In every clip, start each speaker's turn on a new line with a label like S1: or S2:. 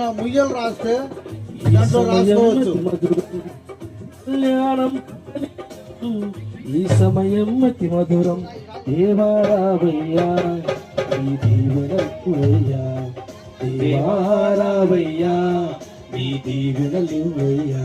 S1: నా ముయ్యలు రాస్తే దాంట్లో రాసుకోవచ్చు.
S2: ఈ సమయం అతి మధురం. దేవారావయ్యా ఈ దీవెనయ్యా దేవారావయ్యా ఈ దీవెనలివయ్యా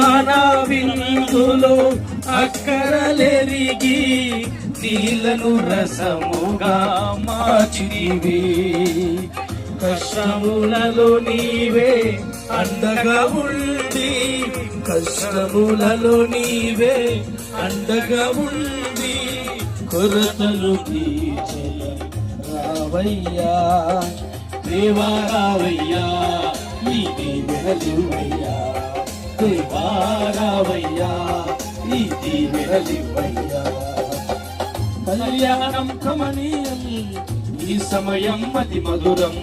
S2: ఖానా విందులో అక్కరలెరిగి నీళ్ళను రసముగా మార్చివి కష్టములలో నీవే అండగా ఉండి కష్టములలో నీవే అండగా ఉండి కొరతలు తీర్చల రావయ్యా దేవా రావయ్యా నీ దీవెనలివయ్యా దేవారావయ్యా నీతి దీవెనలివయ్యా కళ్యాణం కమనీయం ఈ సమయం అతి మధురం.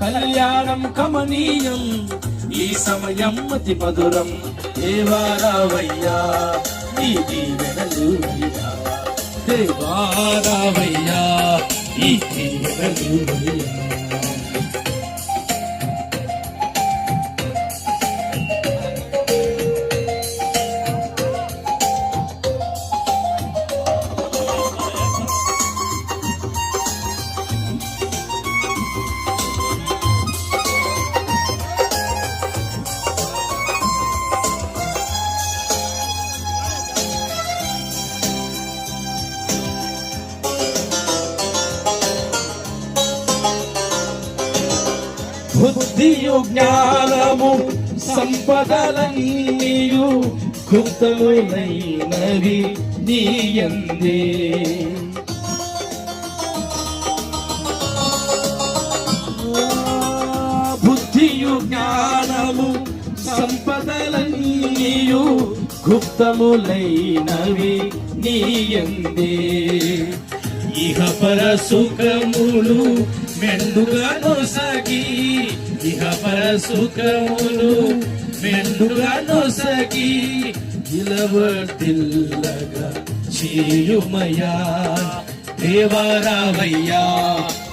S2: కళ్యాణం కమనీయం ఈ సమయం అతి మధురం. దేవారావయ్యా నీతి దీవెనలివయ్యా దేవారావయ్యా నీతి దీవెనలివయ్యా బుద్ధియు జ్ఞానము సంపదలన్నీయు కృతములైనవి నీయందే బుద్ధియు జ్ఞానము సంపదలన్నీయు గుప్తములైనవి నీయందే ఇహ పర సుఖములు మెండుగాను నొసగి ఇహ పర సుఖములు మెండుగాను నొసగి ఇలవర్దిల్లగా చేయుమయా దేవారావయ్యా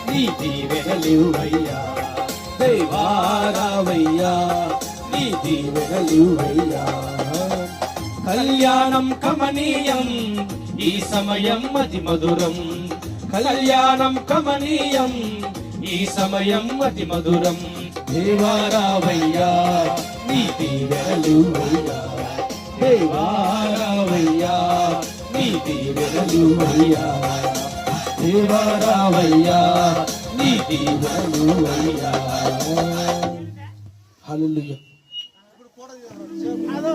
S2: నీ దీవెనలివయ్యా దేవారావయ్యా నీ దీవెనలివయ్యా కళ్యాణం కమనీయం ఈ సమయం అతి మధురం. కళ్యాణం కమనీయం ఈ సమయం అతి మధురం. దేవారావయ్యా నీ దీవెనలివయ్యా దేవారావయ్యా నీ దీవెనలివయ్యా దేవారావయ్యా నీ దీవెనలివయ్యా హల్లెలూయా
S1: అదో.